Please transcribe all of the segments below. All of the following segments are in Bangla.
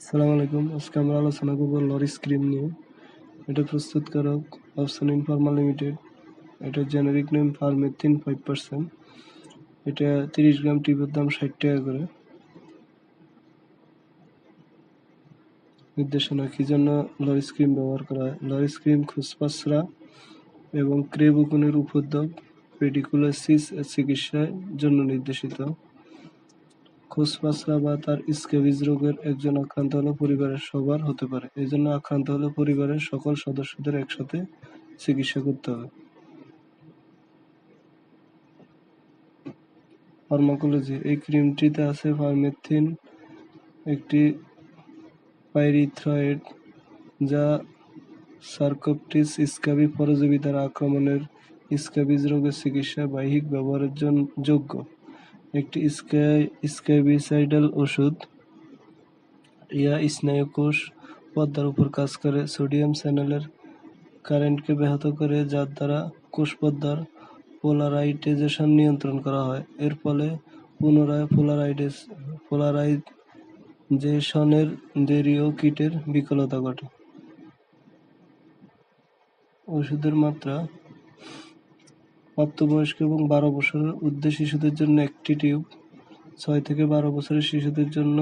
আসসালামু আলাইকুম। আজকে আমরা আলোচনা করব লরিস ক্রিম নিয়ে। এটা প্রস্তুতকারক অপশন ইনফার্মা লিমিটেড। এটা generic name permethrin five percent এটা তিরিশ গ্রাম টিপের দাম ষাট টাকা করে। নির্দেশনা, কি জন্য লরিস ক্রিম ব্যবহার করা হয়? লরিস ক্রিম খুসপাসরা এবং ক্রেবুকুনের উপদ্রব পেডিকুলোসিস চিকিৎসার জন্য নির্দেশিত। খোসপাসরা বা তার স্ক্যাবিজ রোগের একজন আক্রান্ত হলে পরিবারের সবার হতে পারে। এই জন্য আক্রান্ত হলে পরিবারের সকল সদস্যদের একসাথে চিকিৎসা করতে হবে। ফার্মাকোলজি। এই ক্রিমটিতে আছে ফার্মেথিন, একটি পাইরিথ্রয়েড, যা সার্কোপটিস স্ক্যাবি পরজীবী দ্বারা আক্রমণের স্ক্যাবিজ রোগের চিকিৎসায় বাহ্যিক ব্যবহারের জন্য যোগ্য। একটি স্ক্যাবিসাইডাল ওষুধ। ইয়া স্নায়ুকোষ পর্দার উপর কাজ করে। সোডিয়াম চ্যানেলের কারেন্টকে ব্যাহত করে, যার দ্বারা কোষ পর্দার পোলারাইটেজেশন নিয়ন্ত্রণ করা হয়। এর ফলে পুনরায় পোলারাইডেস পোলারাইজেশনের দেরীয় কিটের বিকলতা ঘটে। ওষুধের মাত্রা প্রাপ্তবয়স্ক এবং বারো বছরের ঊর্ধ্বে শিশুদের জন্য একটি টিউব, ছয় থেকে বারো বছরের শিশুদের জন্য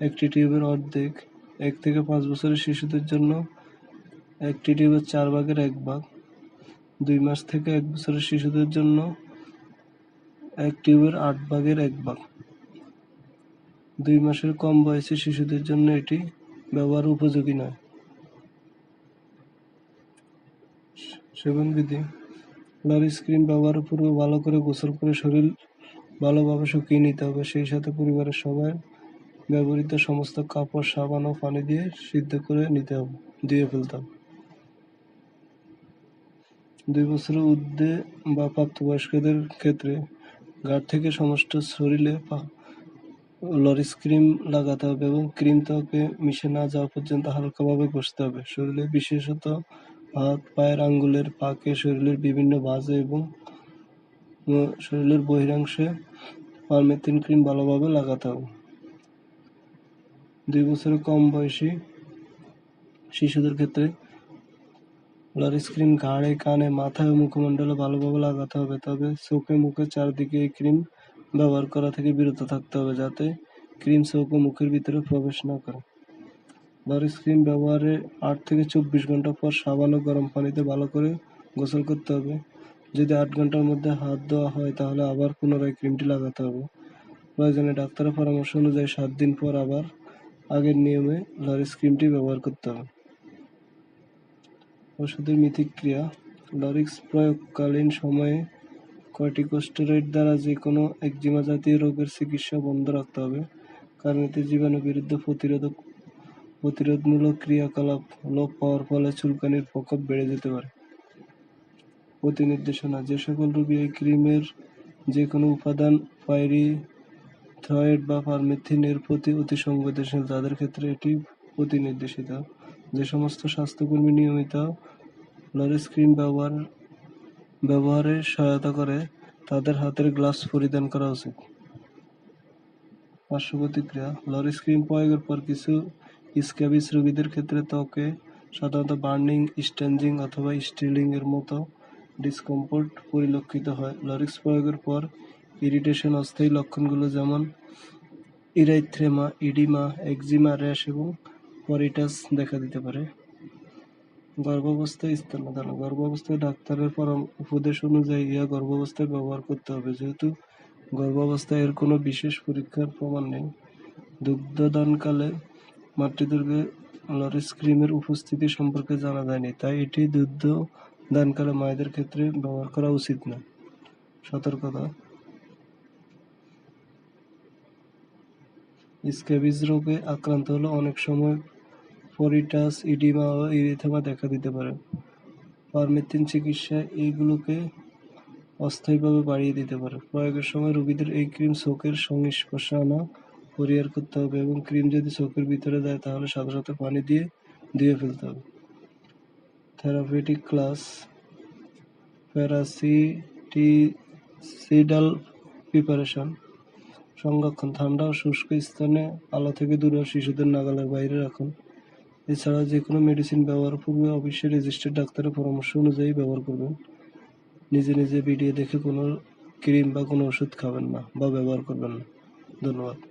একটি টিউবের অর্ধেক, এক থেকে পাঁচ বছরের শিশুদের জন্য একটি টিউবের চার ভাগের এক ভাগ, দুই মাস থেকে এক বছরের শিশুদের জন্য এক টিউবের আট ভাগের এক ভাগ। দুই মাসের কম বয়সী শিশুদের জন্য এটি ব্যবহার উপযোগী নয়। সেবন বিধি লরিস ক্রিম ব্যবহারের পূর্বে ভালো করে গোসল করে শরীর ভালোভাবে শুকিয়ে নিতে হবে। সেই সাথে পরিবারের সবাই ব্যবহৃত সমস্ত কাপড়, সাবান ও পানি দিয়ে সিদ্ধ করে নিতে হবে, ধুয়ে ফেলতে হবে। দুই বছরের ঊর্ধ্বে বা প্রাপ্তবয়স্কদের ক্ষেত্রে গাঢ় থেকে সমস্ত শরীরে লরিস ক্রিম লাগাতে হবে এবং ক্রিম ত্বকে মিশে না যাওয়া পর্যন্ত হালকাভাবে ঘষতে হবে। শরীরে বিশেষত হাত, পায়ের আঙ্গুলের পাকে শরীরের বিভিন্ন ভাঁজে এবং শরীরের বহিরাংশে পারমেথিন ক্রিম ভালোভাবে লাগাতে হবে দুই বছরের কম বয়সী শিশুদের ক্ষেত্রে লরিস ক্রিম ঘাড়ে, কানে, মাথায় ও মুখমণ্ডলে ভালোভাবে লাগাতে হবে, তবে চোখে মুখে চারদিকে এই ক্রিম ব্যবহার করা থেকে বিরত থাকতে হবে, যাতে ক্রিম চোখ ও মুখের ভিতরে প্রবেশ না করে। লরিস ক্রিম ব্যবহারের আট থেকে চব্বিশ ঘণ্টা পর সাবান ও গরম পানিতে ভালো করে গোসল করতে হবে। যদি আট ঘণ্টার মধ্যে হাত ধোয়া হয়, তাহলে আবার পুনরায় ক্রিমটি লাগাতে হবে। প্রয়োজনে ডাক্তারের পরামর্শ অনুযায়ী সাত দিন পর আবার আগের নিয়মে লরিস ক্রিমটি ব্যবহার করতে হবে। ওষুধের মিথিক্রিয়া লরিক্স প্রয়োগকালীন সময়ে কর্টিকোস্টেরয়েড দ্বারা যে কোনো একজিমা জাতীয় রোগের চিকিৎসা বন্ধ রাখতে হবে, কারণ এতে জীবাণু বিরুদ্ধে প্রতিরোধক প্রতিরোধমূলক ক্রিয়াকলাপ লোপ পাওয়ার ফলে চুলকানির প্রকোপ বেড়ে যেতে পারে। প্রতি নির্দেশনা যে সকল রোগী এই ক্রিমের যে কোনো উপাদান পাইরি থ্রয়েড বা পারমেথিন এর প্রতি অতি সংবেদনশীল, তাদের ক্ষেত্রে এটি প্রতি নির্দেশিত যে সমস্ত স্বাস্থ্যকর্মী নিয়মিত লরিস ক্রিম ব্যবহার, ব্যবহারে সহায়তা করে, তাদের হাতের গ্লাভস পরিধান করা উচিত। পার্শ্ব প্রতিক্রিয়া লরিস ক্রিম প্রয়োগের পর কিছু স্ক্যাবিস রোগীদের ক্ষেত্রে ত্বকে সাধারণত বার্নিং স্টেঞ্জিং অথবা স্টিলিং এর মতো ডিসকমফোর্ট পরিলক্ষিত হয়। লরিক্স প্রয়োগের পর ইরিটেশন অস্থায়ী লক্ষণগুলো যেমন ইরাইথ্রেমা, ইডিমা, একজিমা, র্যাশ এবং পরিটাস দেখা দিতে পারে। গর্ভাবস্থায় স্তন্যদান গর্ভাবস্থায় ডাক্তারের উপদেশ অনুযায়ী ইহা গর্ভাবস্থায় ব্যবহার করতে হবে। যেহেতু গর্ভাবস্থায় এর কোনো বিশেষ পরীক্ষার প্রমাণ নেই, দুগ্ধদানকালে মাতৃদুর্গে লরিস ক্রিমের উপস্থিতি সম্পর্কে জানা যায়নি, তাই এটি দুগ্ধ দানকালে মায়েদের ক্ষেত্রে ব্যবহার করা উচিত না। সতর্কতা। স্ক্যাবিজ রোগে আক্রান্ত হলে অনেক সময় পরিটাস, ইডিমা ও ইরিথেমা দেখা দিতে পারে। পারমেথিন চিকিৎসা এইগুলোকে অস্থায়ীভাবে বাড়িয়ে দিতে পারে। প্রয়োগের সময় রোগীদের এই ক্রিম চোখের সংস্পর্শে আনা পরিহার করতে হবে এবং ক্রিম যদি চোখের ভিতরে দেয় তাহলে সাথে সাথে পানি দিয়ে, ধুয়ে ফেলতে হবে। থেরাপিউটিক ক্লাস প্যারাসিটিসিডাল প্রিপারেশন সংরক্ষণ, ঠান্ডা ও শুষ্ক স্থানে আলো থেকে দূরে শিশুদের নাগালের বাইরে রাখুন। এছাড়া যে কোনো মেডিসিন ব্যবহার পূর্বে অবশ্যই রেজিস্টার্ড ডাক্তারের পরামর্শ অনুযায়ী ব্যবহার করবেন। নিজে নিজে ভিডিও দেখে কোনো ক্রিম বা কোনো ওষুধ খাবেন না বা ব্যবহার করবেন না। ধন্যবাদ।